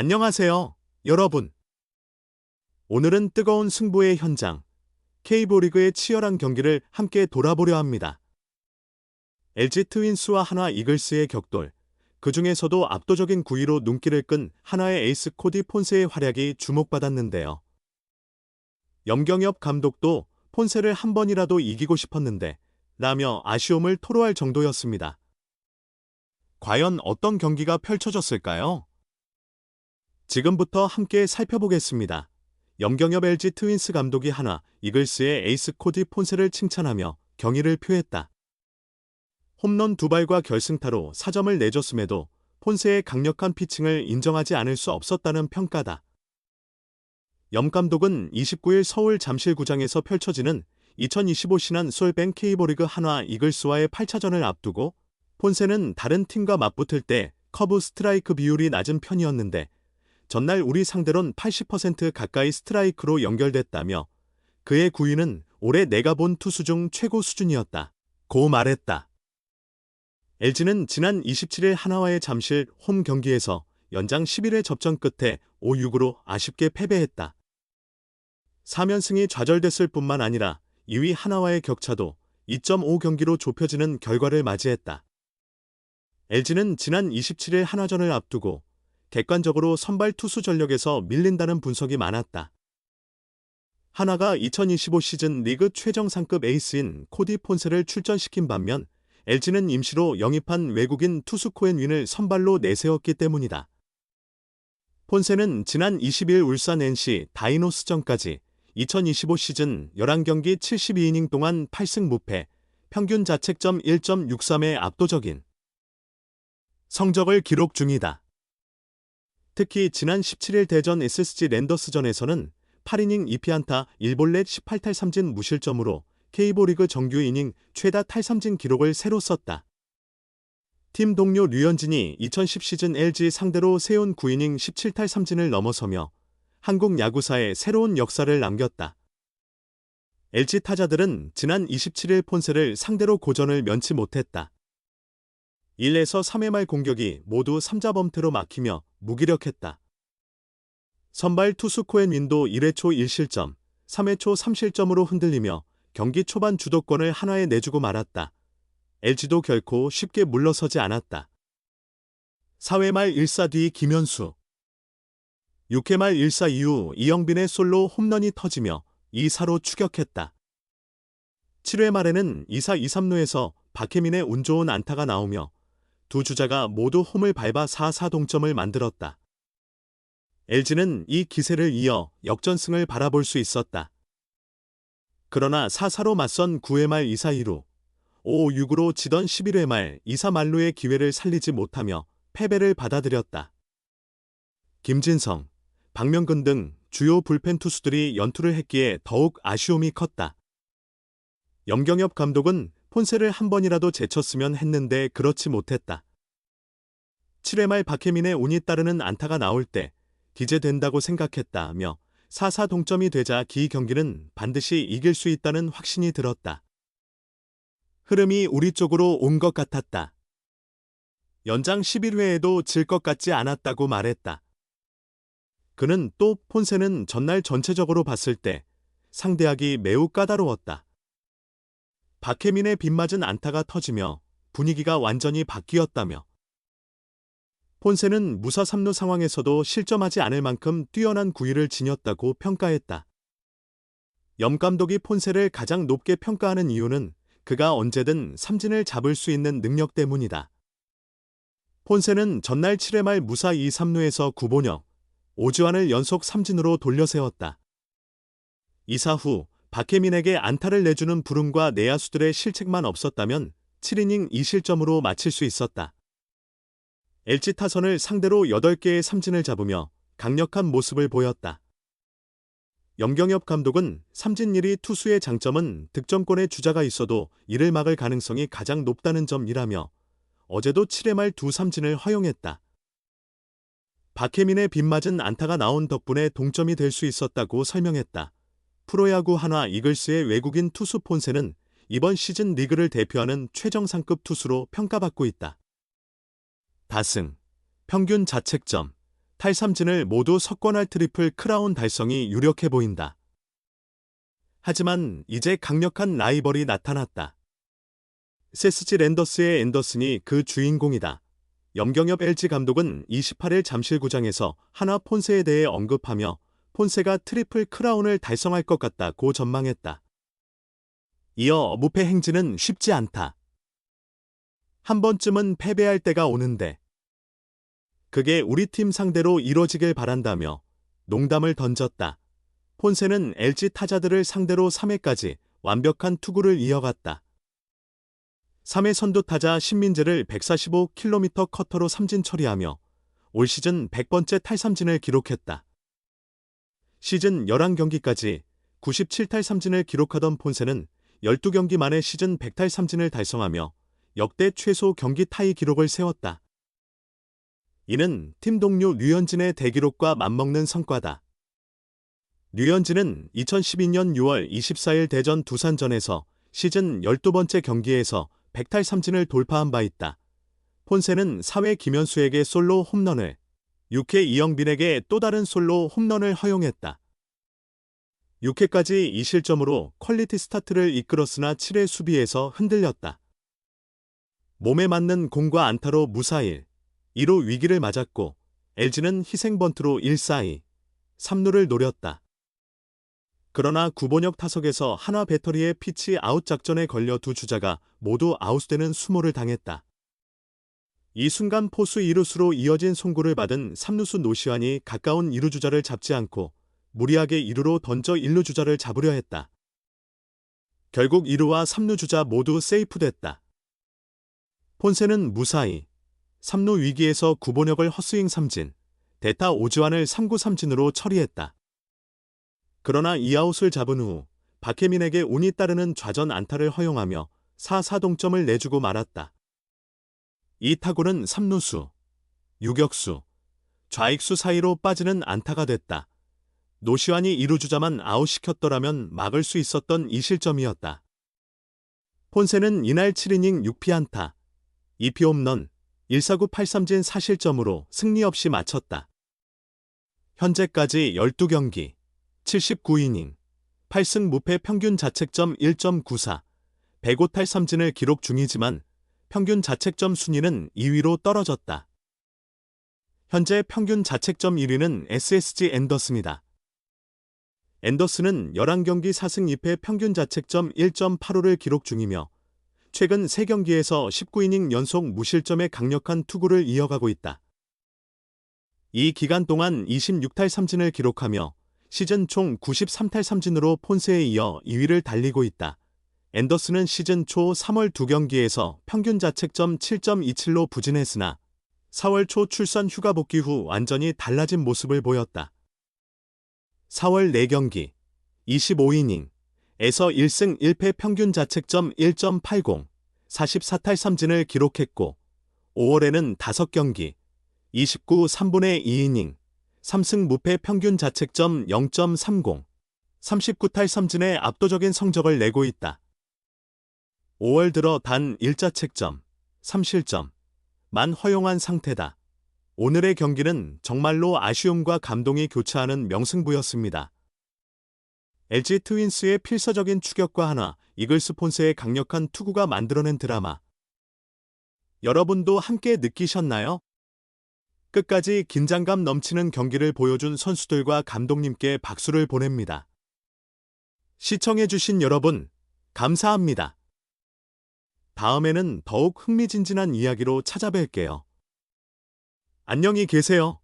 안녕하세요, 여러분. 오늘은 뜨거운 승부의 현장, K보리그의 치열한 경기를 함께 돌아보려 합니다. LG 트윈스와 하나 이글스의 격돌, 그 중에서도 압도적인 9위로 눈길을 끈 하나의 에이스 코디 폰세의 활약이 주목받았는데요. 염경엽 감독도 폰세를 한 번이라도 이기고 싶었는데, 라며 아쉬움을 토로할 정도였습니다. 과연 어떤 경기가 펼쳐졌을까요? 지금부터 함께 살펴보겠습니다. 염경엽 LG 트윈스 감독이 하나 이글스의 에이스 코디 폰세를 칭찬하며 경의를 표했다. 홈런 두 발과 결승타로 4점을 내줬음에도 폰세의 강력한 피칭을 인정하지 않을 수 없었다는 평가다. 염 감독은 29일 서울 잠실구장에서 펼쳐지는 2025 신한 솔뱅 K보리그 한화 이글스와의 8차전을 앞두고 폰세는 다른 팀과 맞붙을 때 커브 스트라이크 비율이 낮은 편이었는데 전날 우리 상대론 80% 가까이 스트라이크로 연결됐다며 그의 구위는 올해 내가 본 투수 중 최고 수준이었다. 고 말했다. LG는 지난 27일 하나와의 잠실 홈 경기에서 연장 11회 접전 끝에 5-6으로 아쉽게 패배했다. 3연승이 좌절됐을 뿐만 아니라 2위 하나와의 격차도 2.5 경기로 좁혀지는 결과를 맞이했다. LG는 지난 27일 하나전을 앞두고 객관적으로 선발 투수 전력에서 밀린다는 분석이 많았다. 하나가 2025 시즌 리그 최정 상급 에이스인 코디 폰세를 출전시킨 반면 LG는 임시로 영입한 외국인 투수 코엔 윈을 선발로 내세웠기 때문이다. 폰세는 지난 20일 울산 NC 다이노스전까지 2025 시즌 11경기 72이닝 동안 8승 무패, 평균 자책점 1.63의 압도적인 성적을 기록 중이다. 특히 지난 17일 대전 SSG 랜더스전에서는 8이닝 2피안타 1볼넷 18탈 3진 무실점으로 K보리그 정규 이닝 최다 탈삼진 기록을 새로 썼다. 팀 동료 류현진이 2010 시즌 LG 상대로 세운 9이닝 17탈 3진을 넘어서며 한국 야구사에 새로운 역사를 남겼다. LG 타자들은 지난 27일 폰세를 상대로 고전을 면치 못했다. 1에서 3회 말 공격이 모두 3자 범퇴로 막히며 무기력했다. 선발 투수 코엔 윈도 1회 초 1실점, 3회 초 3실점으로 흔들리며 경기 초반 주도권을 하나에 내주고 말았다. LG도 결코 쉽게 물러서지 않았다. 4회 말 1사 뒤 김현수 6회 말 1사 이후 이영빈의 솔로 홈런이 터지며 2사로 추격했다. 7회 말에는 2사 2삼루에서 박혜민의 운 좋은 안타가 나오며 두 주자가 모두 홈을 밟아 4-4 동점을 만들었다. LG는 이 기세를 이어 역전승을 바라볼 수 있었다. 그러나 4-4로 맞선 9회 말 2사 2루, 5-6으로 지던 11회 말 2사 만루의 기회를 살리지 못하며 패배를 받아들였다. 김진성, 박명근 등 주요 불펜 투수들이 연투를 했기에 더욱 아쉬움이 컸다. 염경엽 감독은 폰세를 한 번이라도 제쳤으면 했는데 그렇지 못했다. 7회 말 박혜민의 운이 따르는 안타가 나올 때 기재된다고 생각했다며 4-4 동점이 되자 기 경기는 반드시 이길 수 있다는 확신이 들었다. 흐름이 우리 쪽으로 온 것 같았다. 연장 11회에도 질 것 같지 않았다고 말했다. 그는 또 폰세는 전날 전체적으로 봤을 때 상대하기 매우 까다로웠다. 박혜민의 빗맞은 안타가 터지며 분위기가 완전히 바뀌었다며 폰세는 무사 3루 상황에서도 실점하지 않을 만큼 뛰어난 구위를 지녔다고 평가했다. 염 감독이 폰세를 가장 높게 평가하는 이유는 그가 언제든 삼진을 잡을 수 있는 능력 때문이다. 폰세는 전날 7회 말 무사 2, 3루에서 구본혁, 오지환을 연속 삼진으로 돌려세웠다. 이사 후 박혜민에게 안타를 내주는 불운과 내야수들의 실책만 없었다면 7이닝 2실점으로 마칠 수 있었다. LG 타선을 상대로 8개의 삼진을 잡으며 강력한 모습을 보였다. 염경엽 감독은 삼진 1위 투수의 장점은 득점권의 주자가 있어도 이를 막을 가능성이 가장 높다는 점이라며 어제도 7회 말 두 삼진을 허용했다. 박혜민의 빗맞은 안타가 나온 덕분에 동점이 될 수 있었다고 설명했다. 프로야구 한화 이글스의 외국인 투수 폰세는 이번 시즌 리그를 대표하는 최정상급 투수로 평가받고 있다. 다승, 평균 자책점, 탈삼진을 모두 석권할 트리플 크라운 달성이 유력해 보인다. 하지만 이제 강력한 라이벌이 나타났다. 세스지 랜더스의 앤더슨이 그 주인공이다. 염경엽 LG 감독은 28일 잠실구장에서 하나 폰세에 대해 언급하며 폰세가 트리플 크라운을 달성할 것 같다고 전망했다. 이어 무패 행진은 쉽지 않다. 한 번쯤은 패배할 때가 오는데 그게 우리 팀 상대로 이뤄지길 바란다며 농담을 던졌다. 폰세는 LG 타자들을 상대로 3회까지 완벽한 투구를 이어갔다. 3회 선두 타자 신민재를 145km 커터로 삼진 처리하며 올 시즌 100번째 탈삼진을 기록했다. 시즌 11경기까지 97탈 삼진을 기록하던 폰세는 12경기 만에 시즌 100탈 삼진을 달성하며 역대 최소 경기 타이 기록을 세웠다. 이는 팀 동료 류현진의 대기록과 맞먹는 성과다. 류현진은 2012년 6월 24일 대전 두산전에서 시즌 12번째 경기에서 100탈 삼진을 돌파한 바 있다. 폰세는 4회 김현수에게 솔로 홈런을, 6회 이영빈에게 또 다른 솔로 홈런을 허용했다. 6회까지 2실점으로 퀄리티 스타트를 이끌었으나 7회 수비에서 흔들렸다. 몸에 맞는 공과 안타로 무사일, 2로 위기를 맞았고 LG는 희생번트로 1-4-2, 3루를 노렸다. 그러나 구본혁 타석에서 한화 배터리의 피치 아웃 작전에 걸려 두 주자가 모두 아웃되는 수모를 당했다. 이 순간 포수 2루수로 이어진 송구를 받은 3루수 노시환이 가까운 2루 주자를 잡지 않고 무리하게 2루로 던져 1루 주자를 잡으려 했다. 결국 2루와 3루 주자 모두 세이프됐다. 폰세는 무사히 3루 위기에서 구본혁을 헛스윙 삼진, 대타 오주환을 3구 삼진으로 처리했다. 그러나 이아웃을 잡은 후 박혜민에게 운이 따르는 좌전 안타를 허용하며 4-4 동점을 내주고 말았다. 이 타구는 3루수, 유격수, 좌익수 사이로 빠지는 안타가 됐다. 노시환이 2루 주자만 아웃시켰더라면 막을 수 있었던 이 실점이었다. 폰세는 이날 7이닝 6피안타, 2피 홈런, 1사구 8삼진 4실점으로 승리 없이 마쳤다. 현재까지 12경기, 79이닝, 8승 무패 평균 자책점 1.94, 105탈 삼진을 기록 중이지만 평균 자책점 순위는 2위로 떨어졌다. 현재 평균 자책점 1위는 SSG 앤더슨이다. 앤더슨은 11경기 4승 2패 평균 자책점 1.85를 기록 중이며 최근 3경기에서 19이닝 연속 무실점의 강력한 투구를 이어가고 있다. 이 기간 동안 26탈 삼진을 기록하며 시즌 총 93탈 삼진으로 폰세에 이어 2위를 달리고 있다. 앤더슨은 시즌 초 3월 2경기에서 평균 자책점 7.27로 부진했으나 4월 초 출산 휴가 복귀 후 완전히 달라진 모습을 보였다. 4월 4경기 25이닝 에서 1승 1패 평균 자책점 1.80, 44탈 삼진을 기록했고 5월에는 5경기 29 3분의 2이닝 3승 무패 평균 자책점 0.30, 39탈 삼진의 압도적인 성적을 내고 있다. 5월 들어 단 1자책점, 3실점, 만 허용한 상태다. 오늘의 경기는 정말로 아쉬움과 감동이 교차하는 명승부였습니다. LG 트윈스의 필사적인 추격과 하나, 이글스 폰스의 강력한 투구가 만들어낸 드라마. 여러분도 함께 느끼셨나요? 끝까지 긴장감 넘치는 경기를 보여준 선수들과 감독님께 박수를 보냅니다. 시청해주신 여러분, 감사합니다. 다음에는 더욱 흥미진진한 이야기로 찾아뵐게요. 안녕히 계세요.